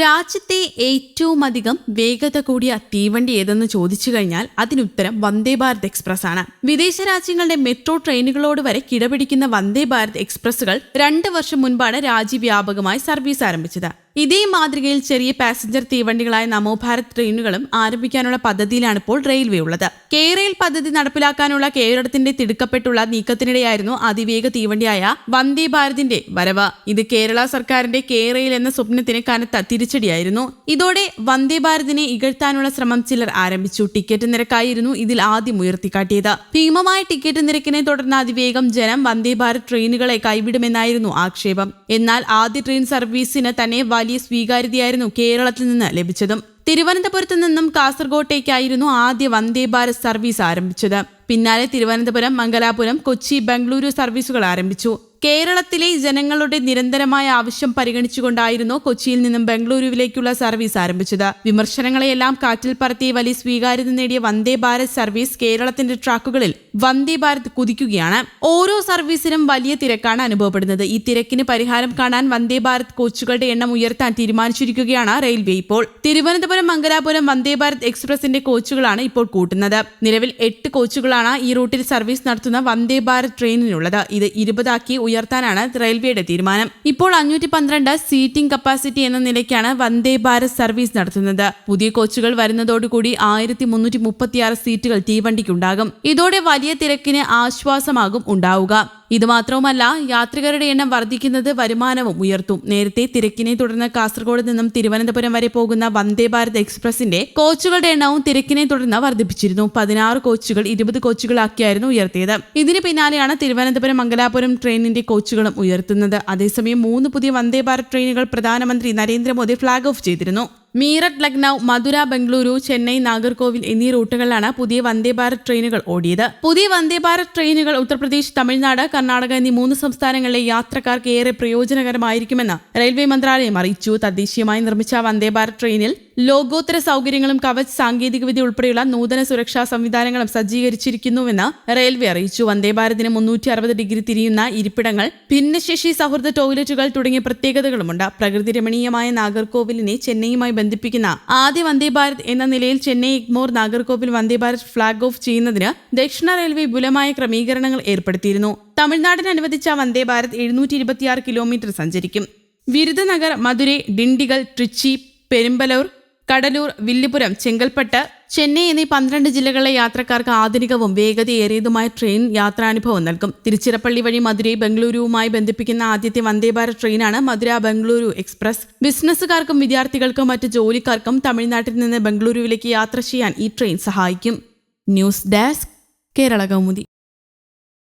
രാജ്യത്തെ ഏറ്റവും അധികം വേഗത കൂടിയ തീവണ്ടി ഏതെന്ന് ചോദിച്ചു കഴിഞ്ഞാൽ അതിനുത്തരം വന്ദേ ഭാരത് എക്സ്പ്രസ് ആണ് വിദേശ രാജ്യങ്ങളുടെ മെട്രോ ട്രെയിനുകളോട് വരെ കിടപിടിക്കുന്ന വന്ദേ ഭാരത് എക്സ്പ്രസുകൾ രണ്ട് വർഷം മുൻപാണ് രാജ്യവ്യാപകമായി സർവീസ് ആരംഭിച്ചത്. ഇതേ മാതൃകയിൽ ചെറിയ പാസഞ്ചർ തീവണ്ടികളായ നമോഭാരത് ട്രെയിനുകളും ആരംഭിക്കാനുള്ള പദ്ധതിയിലാണ് ഇപ്പോൾ റെയിൽവേ ഉള്ളത്. കേരയിൽ പദ്ധതി നടപ്പിലാക്കാനുള്ള കേരളത്തിന്റെ തിടുക്കപ്പെട്ടുള്ള നീക്കത്തിനിടെയായിരുന്നു അതിവേഗ തീവണ്ടിയായ വന്ദേ ഭാരതിന്റെ വരവ്. ഇത് കേരള സർക്കാരിന്റെ കേരയിൽ എന്ന സ്വപ്നത്തിന് കനത്ത തിരിച്ചടിയായിരുന്നു. ഇതോടെ വന്ദേ ഭാരതിനെ ഇകഴ്ത്താനുള്ള ശ്രമം ചിലർ ആരംഭിച്ചു. ടിക്കറ്റ് നിരക്കായിരുന്നു ഇതിൽ ആദ്യം ഉയർത്തിക്കാട്ടിയത്. ഭീമമായ ടിക്കറ്റ് നിരക്കിനെ തുടർന്ന് അതിവേഗം ജനം വന്ദേ ഭാരത് ട്രെയിനുകളെ കൈവിടുമെന്നായിരുന്നു ആക്ഷേപം. എന്നാൽ ആദ്യ ട്രെയിൻ സർവീസിന് തന്നെ വലിയ സ്വീകാര്യതയായിരുന്നു കേരളത്തിൽ നിന്ന് ലഭിച്ചതും. തിരുവനന്തപുരത്ത് നിന്നും കാസർഗോട്ടേക്കായിരുന്നു ആദ്യ വന്ദേ ഭാരത് സർവീസ് ആരംഭിച്ചത്. പിന്നാലെ തിരുവനന്തപുരം മംഗലാപുരം കൊച്ചി ബംഗളൂരു സർവീസുകൾ ആരംഭിച്ചു. കേരളത്തിലെ ജനങ്ങളുടെ നിരന്തരമായ ആവശ്യം പരിഗണിച്ചുകൊണ്ടായിരുന്നു കൊച്ചിയിൽ നിന്നും ബംഗളൂരുവിലേക്കുള്ള സർവീസ് ആരംഭിച്ചത്. വിമർശനങ്ങളെയെല്ലാം കാറ്റിൽ പറത്തി വലിയ സ്വീകാര്യത നേടിയ വന്ദേ ഭാരത് സർവീസ് കേരളത്തിന്റെ ട്രാക്കുകളിൽ വന്ദേ ഭാരത് കുതിക്കുകയാണ്. ഓരോ സർവീസിനും വലിയ തിരക്കാണ് അനുഭവപ്പെടുന്നത്. ഈ തിരക്കിന് പരിഹാരം കാണാൻ വന്ദേ ഭാരത് കോച്ചുകളുടെ എണ്ണം ഉയർത്താൻ തീരുമാനിച്ചിരിക്കുകയാണ് റെയിൽവേ ഇപ്പോൾ. തിരുവനന്തപുരം മംഗലാപുരം വന്ദേ ഭാരത് എക്സ്പ്രസിന്റെ കോച്ചുകളാണ് ഇപ്പോൾ കൂട്ടുന്നത്. നിലവിൽ എട്ട് കോച്ചുകളാണ് ഈ റൂട്ടിൽ സർവീസ് നടത്തുന്ന വന്ദേ ഭാരത് ട്രെയിനിനുള്ളത്. ഇത് ഇരുപതാക്കി ഉയർത്താനാണ് റെയിൽവേയുടെ തീരുമാനം. ഇപ്പോൾ അഞ്ഞൂറ്റി പന്ത്രണ്ട് സീറ്റിംഗ് കപ്പാസിറ്റി എന്ന നിലയ്ക്കാണ് വന്ദേ ഭാരത് സർവീസ് നടത്തുന്നത്. പുതിയ കോച്ചുകൾ വരുന്നതോടുകൂടി ആയിരത്തി മുന്നൂറ്റി മുപ്പത്തിയാറ് സീറ്റുകൾ തീവണ്ടിക്കുണ്ടാകും. ഇതോടെ വലിയ തിരക്കിന് ആശ്വാസമാകും ഉണ്ടാവുക. ഇത് മാത്രവുമല്ല യാത്രികരുടെ എണ്ണം വർദ്ധിക്കുന്നത് വരുമാനവും ഉയർത്തും. നേരത്തെ തിരക്കിനെ തുടർന്ന് കാസർഗോഡ് നിന്നും തിരുവനന്തപുരം വരെ പോകുന്ന വന്ദേ ഭാരത് എക്സ്പ്രസിന്റെ കോച്ചുകളുടെ എണ്ണവും തിരക്കിനെ തുടർന്ന് വർദ്ധിപ്പിച്ചിരുന്നു. പതിനാറ് കോച്ചുകൾ ഇരുപത് കോച്ചുകളാക്കിയായിരുന്നു ഉയർത്തിയത്. ഇതിന് പിന്നാലെയാണ് തിരുവനന്തപുരം മംഗലാപുരം ട്രെയിനിന്റെ കോച്ചുകളും ഉയർത്തുന്നത്. അതേസമയം മൂന്ന് പുതിയ വന്ദേ ഭാരത് ട്രെയിനുകൾ പ്രധാനമന്ത്രി നരേന്ദ്രമോദി ഫ്ളാഗ് ഓഫ് ചെയ്തിരുന്നു. മീററ്റ് ലക്നൌ മധുര ബംഗളൂരു ചെന്നൈ നാഗർകോവിൽ എന്നീ റൂട്ടുകളിലാണ് പുതിയ വന്ദേ ഭാരത് ട്രെയിനുകൾ ഓടിയത്. പുതിയ വന്ദേ ഭാരത് ട്രെയിനുകൾ ഉത്തർപ്രദേശ് തമിഴ്നാട് കർണാടക എന്നീ മൂന്ന് സംസ്ഥാനങ്ങളിലെ യാത്രക്കാർക്ക് ഏറെ പ്രയോജനകരമായിരിക്കുമെന്ന് റെയിൽവേ മന്ത്രാലയം അറിയിച്ചു. തദ്ദേശീയമായി നിർമ്മിച്ച വന്ദേ ഭാരത് ട്രെയിനിൽ ലോകോത്തര സൗകര്യങ്ങളും കവച് സാങ്കേതികവിദ്യ ഉൾപ്പെടെയുള്ള നൂതന സുരക്ഷാ സംവിധാനങ്ങളും സജ്ജീകരിച്ചിരിക്കുന്നുവെന്ന് റെയിൽവേ അറിയിച്ചു. വന്ദേ ഭാരതിന് മുന്നൂറ്റി അറുപത് ഡിഗ്രി തിരിയുന്ന ഇരിപ്പിടങ്ങൾ ഭിന്നശേഷി സൗഹൃദ ടോയ്ലറ്റുകൾ തുടങ്ങിയ പ്രത്യേകതകളുമുണ്ട്. പ്രകൃതി രമണീയമായ നാഗർകോവിലിനെ ചെന്നൈയുമായി ബന്ധിപ്പിക്കുന്ന ആദ്യ വന്ദേ ഭാരത് എന്ന നിലയിൽ ചെന്നൈ ഇഗ്മോർ നാഗർകോവിൽ വന്ദേ ഭാരത് ഫ്ളാഗ് ഓഫ് ചെയ്യുന്നതിന് ദക്ഷിണ റെയിൽവേ വിപുലമായ ക്രമീകരണങ്ങൾ ഏർപ്പെടുത്തിയിരുന്നു. തമിഴ്നാടിന് അനുവദിച്ച വന്ദേ ഭാരത് എഴുന്നൂറ്റി ഇരുപത്തിയാറ് കിലോമീറ്റർ സഞ്ചരിക്കും. വിരുദനഗർ മധുരൈ ഡിണ്ടിഗൽ ട്രിച്ചി പെരുമ്പലൂർ കടലൂർ വില്ലുപുരം ചെങ്കൽപ്പട്ട് ചെന്നൈ എന്നീ പന്ത്രണ്ട് ജില്ലകളിലെ യാത്രക്കാർക്ക് ആധുനികവും വേഗതയേറിയതുമായ ട്രെയിൻ യാത്രാനുഭവം നൽകും. തിരുച്ചിറപ്പള്ളി വഴി മധുരൈ ബംഗളൂരുവുമായി ബന്ധിപ്പിക്കുന്ന ആദ്യത്തെ വന്ദേ ഭാരത് ട്രെയിനാണ് മധുര ബംഗളൂരു എക്സ്പ്രസ്. ബിസിനസ്സുകാർക്കും വിദ്യാർത്ഥികൾക്കും മറ്റ് ജോലിക്കാർക്കും തമിഴ്നാട്ടിൽ നിന്ന് ബംഗളൂരുവിലേക്ക് യാത്ര ചെയ്യാൻ ഈ ട്രെയിൻ സഹായിക്കും. News desk Kerala Kaumudi.